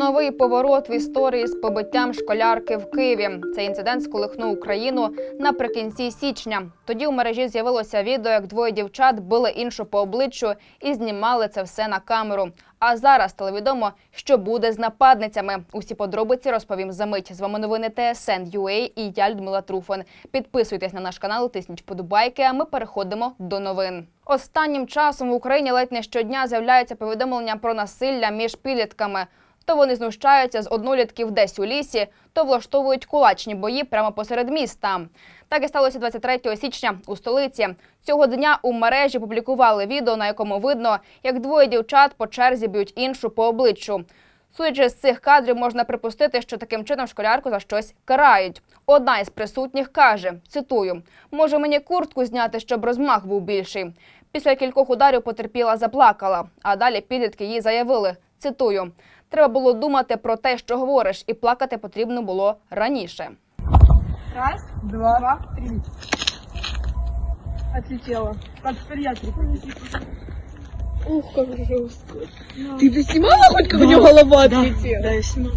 Новий поворот в історії з побиттям школярки в Києві. Цей інцидент сколихнув Україну наприкінці січня. Тоді у мережі з'явилося відео, як двоє дівчат били іншу по обличчю і знімали це все на камеру. А зараз телевідомо, що буде з нападницями. Усі подробиці розповім за мить. З вами новини ТСН UA і я Людмила Труфан. Підписуйтесь на наш канал, тисніть вподобайки. А ми переходимо до новин. Останнім часом в Україні ледь не щодня з'являються повідомлення про насилля між підлітками. То вони знущаються з однолітків десь у лісі, то влаштовують кулачні бої прямо посеред міста. Так і сталося 23 січня у столиці. Цього дня у мережі публікували відео, на якому видно, як двоє дівчат по черзі б'ють іншу по обличчю. Судячи з цих кадрів, можна припустити, що таким чином школярку за щось карають. Одна із присутніх каже: цитую: може мені куртку зняти, щоб розмах був більший. Після кількох ударів потерпіла, заплакала. А далі підлітки їй заявили: цитую: треба було думати про те, що говориш, і плакати потрібно було раніше. Раз, два, три. Отлетела. Как в педиатрике. Ух, как жестко. Ты бы снимала хоть, как у него голова отлетела? Да, я снимала.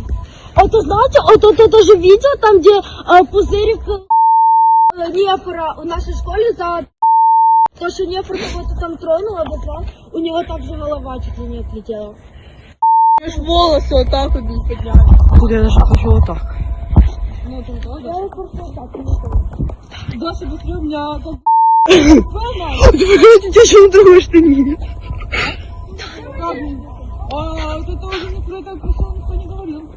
Это знаете, вот, вот это же видео, там, где э, пузырик э, Нефора в нашей школе за то, что Нефор кого-то там тронул, обокрал, у него также голова чуть ли не отлетела. Аж волосы вот так вот не подняли. Я даже хочу вот так. Ну, там тоже. Я просто вот так не. Даша, быстрее, у меня. Ты тебя что другой штани? Как? А, вот это уже не про это пришел, никто не говорил.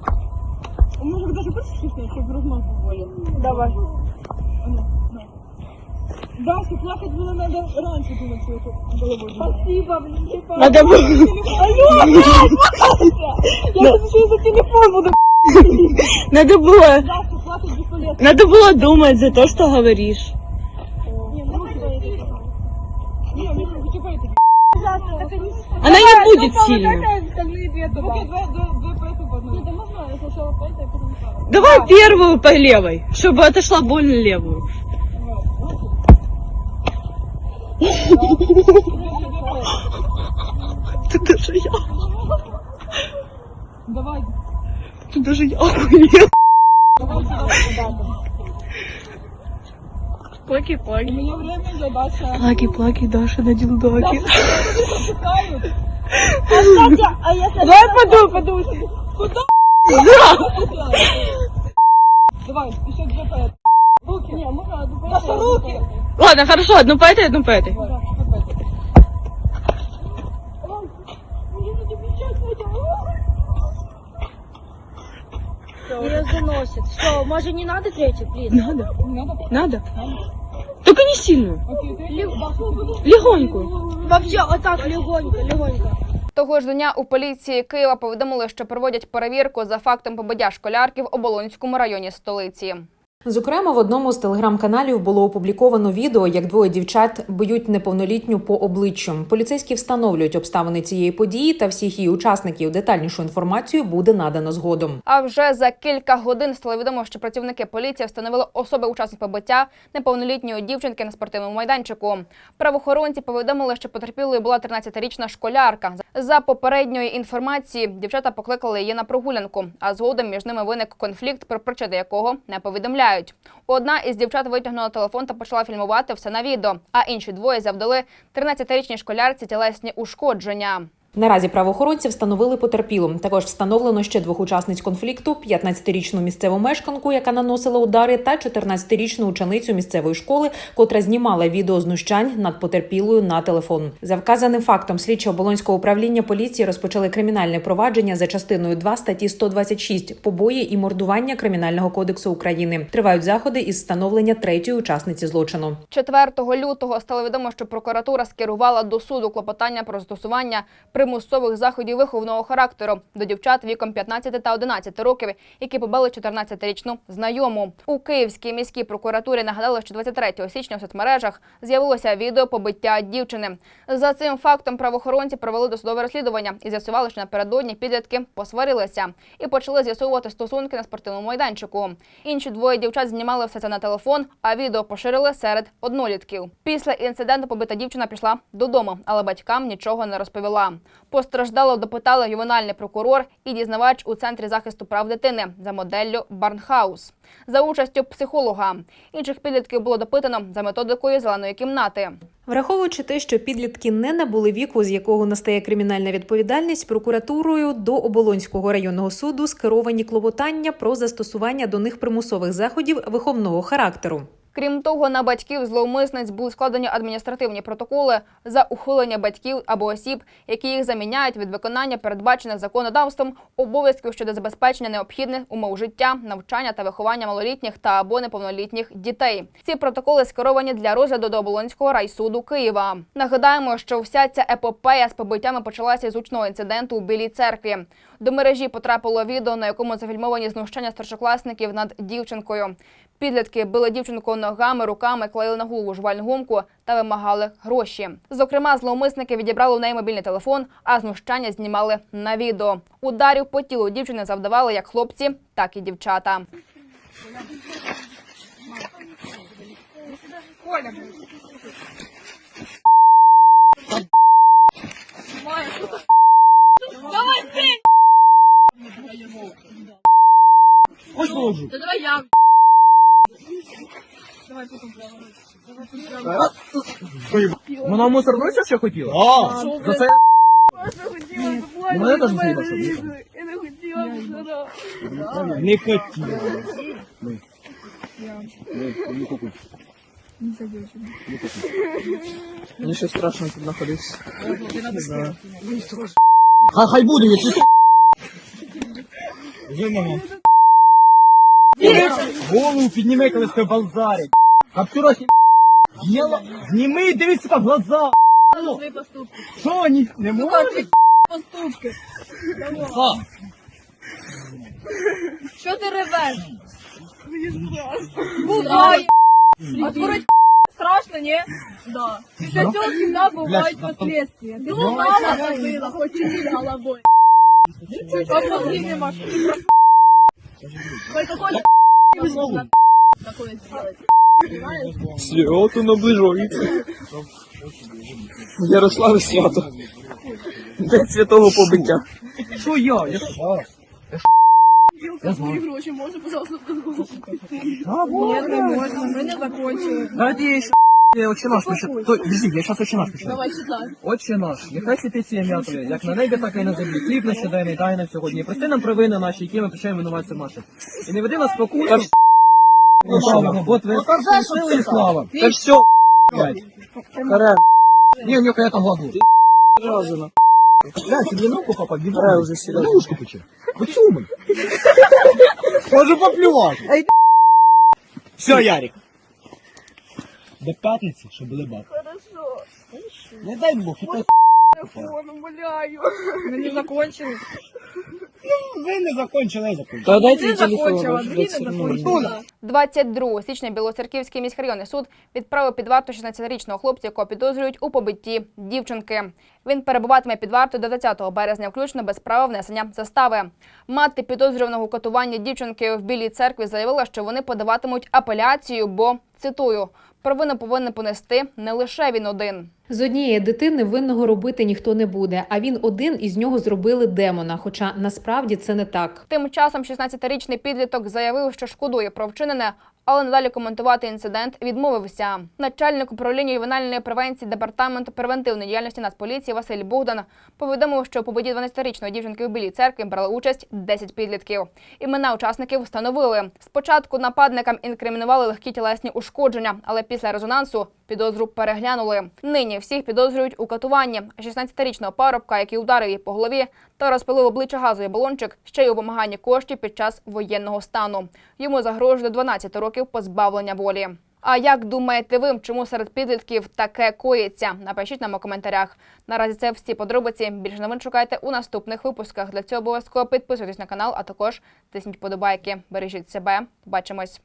Может даже хочешь размах был более? Давай. Дальше плакать было надо раньше было что это. Было можно. Спасибо, блин, не. Надо было. Алло, блядь, Я сейчас еще и за телефон буду. Надо было. Надо было думать за то, что говоришь. Она не будет сильно. Давай первую по левой, чтобы отошла больно левую. Ты даже я, Давай, ты даже я охуел. сюда. Плаки, У меня время уже, Даша. Плаки, плаки, Даша на если... Давай подуй, подуй. Куда? Давай, Ладно, хорошо, одну по этой, одну по этой. Да, вот по этой. Ее заносит. Что, может не надо третью, блин? Надо, Не надо? надо. Только не сильную, Окей, ты? легонькую. Вообще, вот так, легонько, легонько. Того ж дня у поліції Києва повідомили, що проводять перевірку за фактом побиття школярки в Оболонському районі столиці. Зокрема, в одному з телеграм-каналів було опубліковано відео, як двоє дівчат б'ють неповнолітню по обличчю. Поліцейські встановлюють обставини цієї події та всіх її учасників. Детальнішу інформацію буде надано згодом. А вже за кілька годин стало відомо, що працівники поліції встановили особи учасників побиття неповнолітньої дівчинки на спортивному майданчику. Правоохоронці повідомили, що потерпілою була 13-річна школярка. За попередньої інформації дівчата покликали її на прогулянку, а згодом між ними виник конфлікт, про причини якого не повідомляють. Одна із дівчат витягнула телефон та почала фільмувати все на відео. А інші двоє завдали 13-річній школярці тілесні ушкодження. Наразі правоохоронці встановили потерпілу. Також встановлено ще двох учасниць конфлікту: 15-річну місцеву мешканку, яка наносила удари, та 14-річну ученицю місцевої школи, котра знімала відео знущань над потерпілою на телефон. За вказаним фактом слідчі оболонського управління поліції розпочали кримінальне провадження за частиною 2 статті 126 побої і мордування кримінального кодексу України. Тривають заходи із встановлення третьої учасниці злочину. 4 лютого стало відомо, що прокуратура скерувала до суду клопотання про застосування примусових заходів виховного характеру до дівчат віком 15 та 11 років, які побили 14-річну знайому. У Київській міській прокуратурі нагадали, що 23 січня в соцмережах з'явилося відео побиття дівчини. За цим фактом правоохоронці провели досудове розслідування і з'ясували, що напередодні підлітки посварилися і почали з'ясовувати стосунки на спортивному майданчику. Інші двоє дівчат знімали все це на телефон, а відео поширили серед однолітків. Після інциденту побита дівчина пішла додому, але батькам нічого не розповіла. Постраждало допитали ювенальний прокурор і дізнавач у центрі захисту прав дитини за моделлю Барнхаус за участю психолога. Інших підлітків було допитано за методикою зеленої кімнати. Враховуючи те, що підлітки не набули віку, з якого настає кримінальна відповідальність, прокуратурою до Оболонського районного суду скеровані клопотання про застосування до них примусових заходів виховного характеру. Крім того, на батьків зловмисниць були складені адміністративні протоколи за ухилення батьків або осіб, які їх заміняють від виконання передбачених законодавством обов'язків щодо забезпечення необхідних умов життя, навчання та виховання малолітніх та або неповнолітніх дітей. Ці протоколи скеровані для розгляду до Оболонського райсуду Києва. Нагадаємо, що вся ця епопея з побиттями почалася з гучного інциденту у Білій церкві. До мережі потрапило відео, на якому зафільмовані знущання старшокласників над дівчинкою. Підлітки били дівчинку ногами, руками, клеїли на голову жувальну гумку та вимагали гроші. Зокрема, зловмисники відібрали у неї мобільний телефон, а знущання знімали на відео. Ударів по тілу дівчини завдавали як хлопці, так і дівчата. Вона мусорнуся ще хотіла? А, за це Мене теж заїбав, що. Я не хотіла вчора. Не хотіла. Ми. Ми, не кукуй. Мені ще страшно тут знаходитися. Хай, хай буде, якщо ти... Вже мама. Голову підніми, коли ти балзарик. Каптюра сні... Діла... Зніми, дивись, сука, в глаза. Алло. Що, ні, не можеш? Поступки. Ха. Що ти ревеш? Буває. А творить страшно, ні? Да. Після цього всегда бувають Блядь, последствия. Ти мама забила, хоч і не головою. А мозги нема, що ти просто... Хоть какой-то можно такое сделать. Свято наближається. Ярославе свято. День святого побиття. Що я? Я Я гроші можна, пожалуйста, А, не можна, ми не закончили. Давайте я еще Отче наш. Подожди, я сейчас отче наш пишу. Давай читай. Отче наш, нехай святиться ім'я Твоє, як на небі, так і на землі. Хліб наш щоденний дай нам сьогодні. І прости нам провини наші, які ми прощаємо винуватцям нашим. І не веди нас в спокусу. Правильно, бо Твоє сили і слава. Та все, блядь. Каре. Не, нюхай это глагол. Разина. Блядь, тебе ногу папа, гибрай уже серьезно. Ножку пучи. Почумай. Може поплювати. Все, Ярик. До п'ятниці, щоб були бабки. Хорошо. Не дай Бог, і так Телефон, умоляю. Ми не закончили. ви не закончили, я закончив. Та дайте не закончила, Андрій не закончила. 22 січня Білоцерківський міськрайонний суд відправив під варту 16-річного хлопця, якого підозрюють у побитті дівчинки. Він перебуватиме під вартою до 20 березня, включно без права внесення застави. Мати підозрюваного у катуванні дівчинки в Білій церкві заявила, що вони подаватимуть апеляцію, бо цитую. Провину повинен понести не лише він один. З однієї дитини винного робити ніхто не буде, а він один із нього зробили демона. Хоча насправді це не так. Тим часом 16-річний підліток заявив, що шкодує про вчинене, але надалі коментувати інцидент відмовився. Начальник управління ювенальної превенції департаменту превентивної діяльності Нацполіції Василь Богдан повідомив, що у побитті 12-річної дівчинки в білій церкві брали участь 10 підлітків. Імена учасників встановили. Спочатку нападникам інкримінували легкі тілесні ушкодження, але після резонансу підозру переглянули. Нині всіх підозрюють у катуванні. А 16-річного парубка, який ударив її по голові та розпилив обличчя газовий балончик, ще й у вимаганні коштів під час воєнного стану. Йому загрожує до 12 років позбавлення волі. А як думаєте ви, чому серед підлітків таке коїться? Напишіть нам у коментарях. Наразі це всі подробиці. Більше новин шукайте у наступних випусках. Для цього обов'язково підписуйтесь на канал, а також тисніть подобайки. Бережіть себе. Побачимось.